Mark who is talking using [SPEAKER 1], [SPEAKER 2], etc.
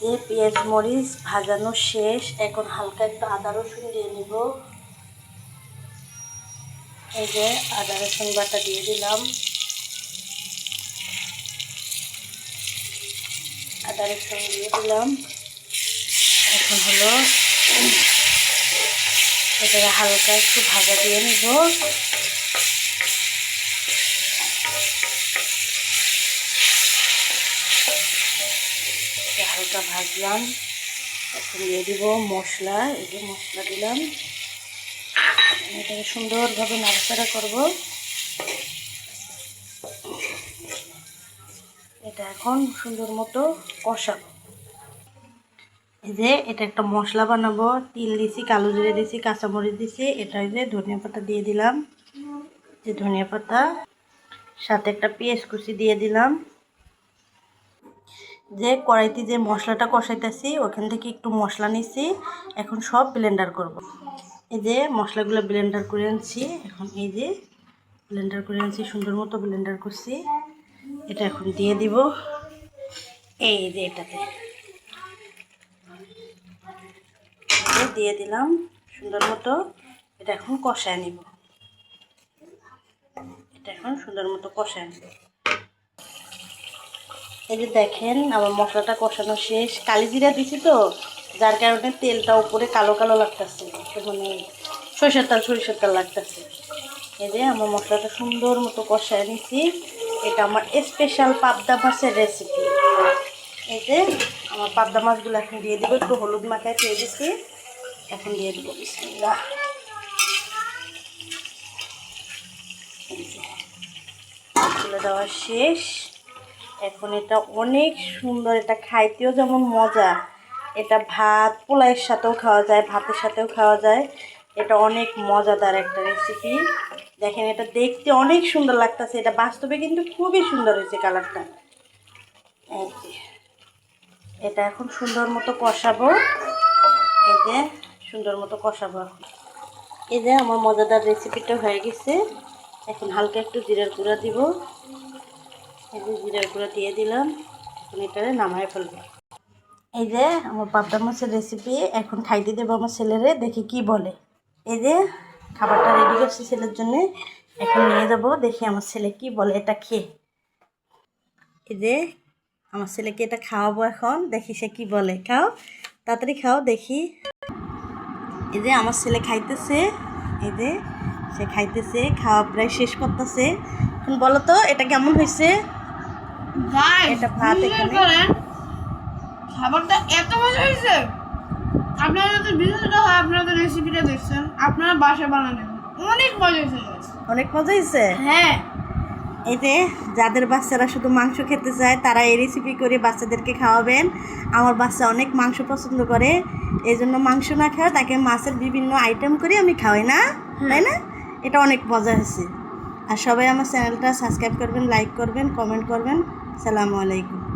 [SPEAKER 1] যে পেঁয়াজ মরিচ ভাজানো শেষ। এখন হালকা একটু আদা রসুন দিয়ে নিব। এই যে আদা রসুন বাটা দিয়ে দিলাম। আদা রসুন দিয়ে দিলাম। এখন হলো এটা হালকা একটু ভাজা দিয়ে নিব এটা হালকা ভাজলাম। এখন দিয়ে দিব মশলা। এই যে মশলা দিলাম। এটাকে সুন্দরভাবে নাড়াচাড়া করব। এটা এখন সুন্দর মতো কষাবো। এই যে এটা একটা মশলা বানাবো। তিল দিছি, কালো জিরে দিছি, কাঁচামরিচ দিছি। এটা যে ধনিয়া পাতা দিয়ে দিলাম। যে ধনিয়া পাতা, সাথে একটা পেঁয়াজ কুচি দিয়ে দিলাম। যে কড়াইতে যে মশলাটা কষাইতেছি, ওখান থেকে একটু মশলা নিছি। এখন সব ব্লেন্ডার করব। এই যে মশলাগুলো ব্লেন্ডার করে আনছি। এখন এই যে ব্লেন্ডার করে আনছি, সুন্দর মতো ব্লেন্ডার করছি। এটা এখন দিয়ে দিব। এই যে এটাতে। দিয়ে দিলাম, সুন্দর মতো। এটা এখন কষায় নিব। এটা এখন সুন্দর মতো কষায় নিব। এই যে দেখেন, আমার মশলাটা কষানো শেষ। কালি জিরা দিছি তো, যার কারণে তেলটা উপরে কালো কালো লাগতেছে। মানে সরিষার তাল সরিষার তাল লাগতেছে। এই যে আমার মশলাটা সুন্দর মতো কষায় নিছি। এটা আমার স্পেশাল পাবদা মাছের রেসিপি এই যে আমার পাবদা মাছগুলো এখন দিয়ে দেবো, একটু হলুদ মাখায় খেয়ে দিচ্ছি এখন দিয়ে দেবো, বিসমিল্লাহ। তুলে দেওয়া শেষ। এখন এটা অনেক সুন্দর, এটা খাইতেও যেমন মজা। এটা ভাত, পোলাইয়ের সাথেও খাওয়া যায়, ভাতের সাথেও খাওয়া যায়। এটা অনেক মজাদার একটা রেসিপি দেখেন, এটা দেখতে অনেক সুন্দর লাগতেছে। এটা বাস্তবে কিন্তু খুবই সুন্দর হয়েছে কালারটা এটা এখন সুন্দর মতো কষাবো। এই যে, সুন্দর মতো কষাবো এখন। এই যে, আমার মজাদার রেসিপিটা হয়ে গেছে। এখন হালকা একটু জিরার গুঁড়া দিব। এই যে দিয়ে দিলাম, এখন এটা নামায় ফেলব। এই যে আমার পাবদা মাছের রেসিপি এখন খাইতে দেবো আমার ছেলেরে, দেখি কি বলে। এই যে খাবারটা রেডি করছি ছেলের জন্য, এখন নিয়ে যাব, দেখি আমার ছেলে কি বলে, এটা খেয়ে এই যে আমার ছেলেকে এটা খাওয়াবো এখন, দেখি সে কি বলে। খাও, তাড়াতাড়ি খাও, দেখি। এই যে আমার ছেলে খাইতেছে, এই যে সে খাইতেছে, খাওয়া প্রায় শেষ করতেছে। এখন বলো তো, এটা কেমন হয়েছে? এটা ভাত এখানে।
[SPEAKER 2] খাবারটা এত মজা হয়েছে। আপনারা যদি ভিডিওটা হয় আপনারা তো রেসিপিটা দেখছেন। আপনারা বানাবেন অনেক মজা হয়েছে
[SPEAKER 1] অনেক মজা হয়েছে?
[SPEAKER 2] হ্যাঁ।
[SPEAKER 1] যে যাদের বাচ্চারা শুধু মাংস খেতে চায় তারা এই রেসিপি করে বাচ্চাদেরকে খাওয়াবেন। আমার বাচ্চা অনেক মাংস পছন্দ করে। এই জন্য মাংস না খাওয়া তাকে মাছের বিভিন্ন আইটেম করে আমি খাওয়াই না তাই না? এটা অনেক মজা হয়েছে। আর সবাই আমার চ্যানেলটা সাবস্ক্রাইব করবেন লাইক করবেন কমেন্ট করবেন। সালামু আলাইকুম।